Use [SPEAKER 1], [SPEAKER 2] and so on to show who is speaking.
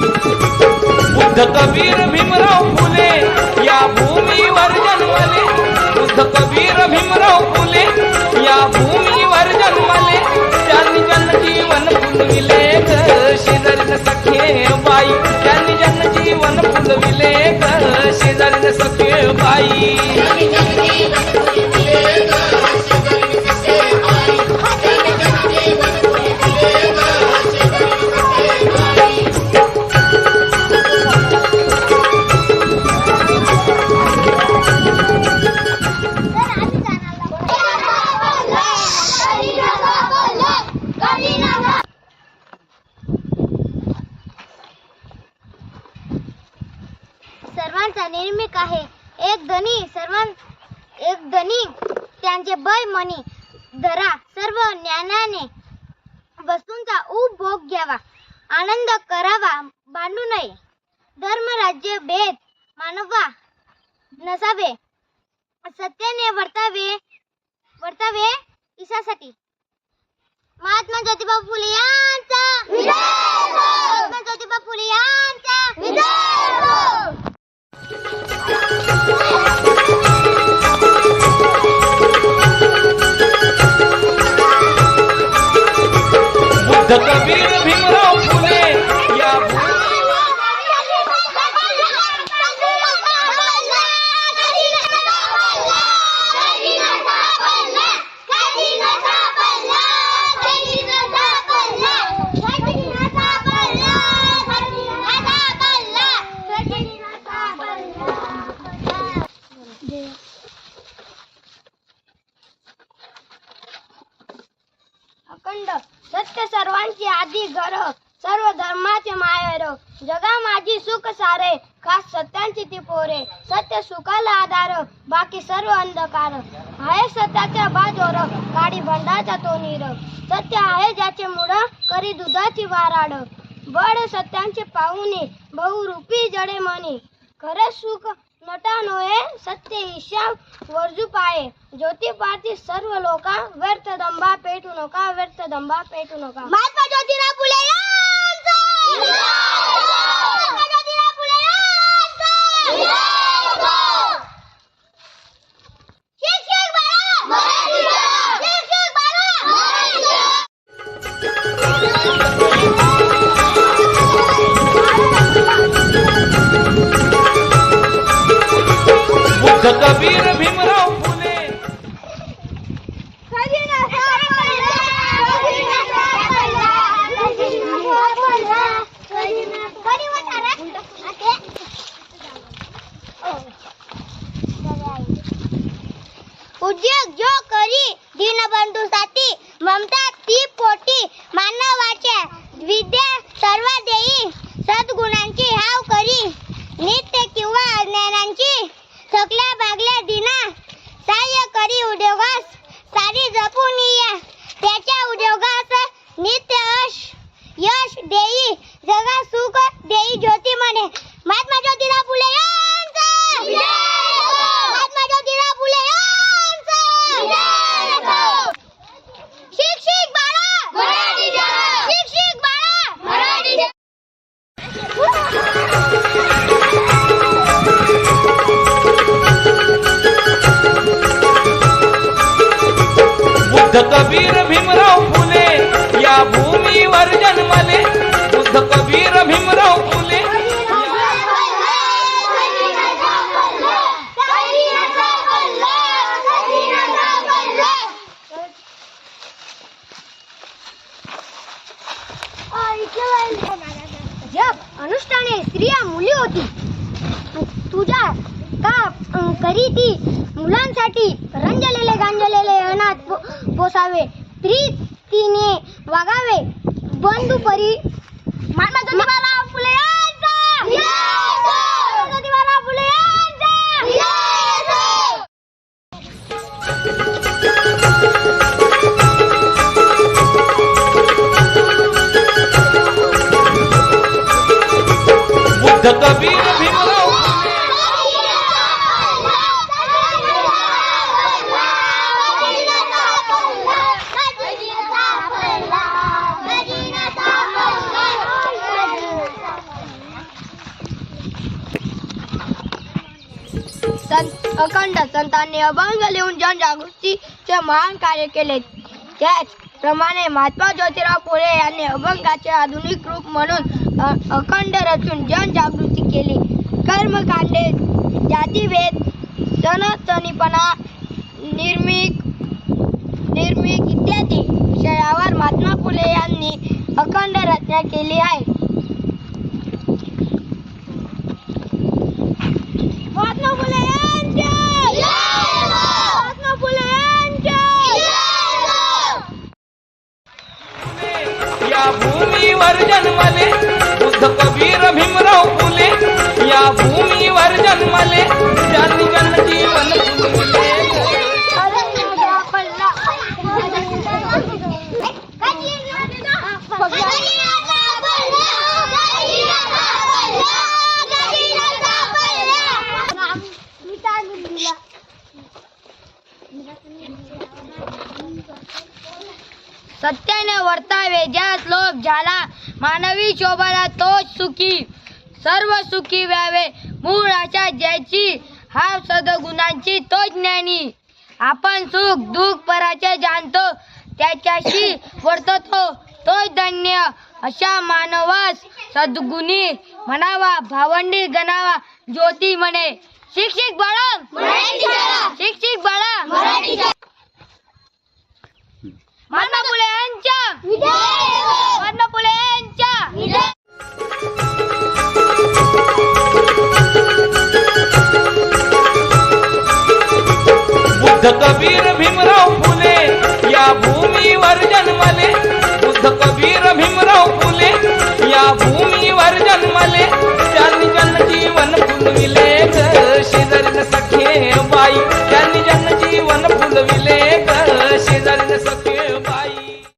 [SPEAKER 1] बुद्ध कबीर भीमराव
[SPEAKER 2] निर्मिक आहे. एक धनी सर्वां एक धनी त्यांचे बय मनी धरा सर्व ज्ञानाने वस्तूंचा उपभोग घ्यावा. आनंद करावा बांधू नये. धर्म राज्य भेद मानवा नसावे. सत्याने वर्तावे वर्तावे ईशासाठी. महात्मा ज्योतिबा फुले यांचा महात्मा ज्योतिबा फुले यांचा
[SPEAKER 1] बुद्ध कबीर
[SPEAKER 2] माझी घर सर्व धर्माचे मायर. जगा माझी सुख सारे खास सत्यांची ती पोरे. सत्य सुखाला आधार बाकी सर्व अंधकार. आहे सत्याच्या बाजोर काडी भंडाचा तो नीर सत्य आहे ज्याचे मुळ करी दुधाची वाराड. बड सत्यांचे पाहुणे बहुरूपी जडे मनी. खरे सुख नटा नोये सत्य ईशा वर्जू पाये ज्योती पारती सर्व लोका व्यर्थ दंबा पेटू नका व्यर्थ दंबा पेटू नका। महात्मा ज्योतिराव फुले यांचा! महात्मा
[SPEAKER 1] कबीर
[SPEAKER 2] सारी जपून या त्याच्या उद्योगास
[SPEAKER 1] कबीर भीमराव फुले या भूमीवर जन्मले. बुद्ध कबीर भीमराव फुले.
[SPEAKER 2] जब अनुष्ठाने स्त्रिया मुली होती. का करी ती मुलांसाठी रंजलेले गांजलेले अनाथ पोसावे स्त्री तिने वागावे बंधू परी महात्मा ज्योतिबाराव फुले यांचा! महात्मा ज्योतिबाराव फुले यांचा!
[SPEAKER 1] बुद्ध
[SPEAKER 2] संत अखंड संतांनी अभंग लिहून जनजागृतीचे महान कार्य केले. त्याचप्रमाणे महात्मा ज्योतिराव फुले यांनी अभंगाचे आधुनिक रूप म्हणून अखंड रचून जनजागृती केली. कर्मकांडे जातीभेद सनातनीपणा निर्मिक निर्मिक इत्यादी विषयावर महात्मा फुले यांनी अखंड रचना केली आहे. सत्याने वर्तावे ज्यास लोक झाला मानवी शोभाला तोच सुखी सर्व सुखी व्हावे. मूळ आशा ज्याची हा सदगुणांची तोच ज्ञानी. आपण सुख दुःख पराचे जाणतो त्याच्याशी वर्ततो तोच धन्य. अशा मानवास सद्गुणी म्हणावा भावंडी गणावा ज्योती म्हणे. शिक्षिक बाळा! शिक्षिक बाळा! महात्मा फुले यांच्या महात्मा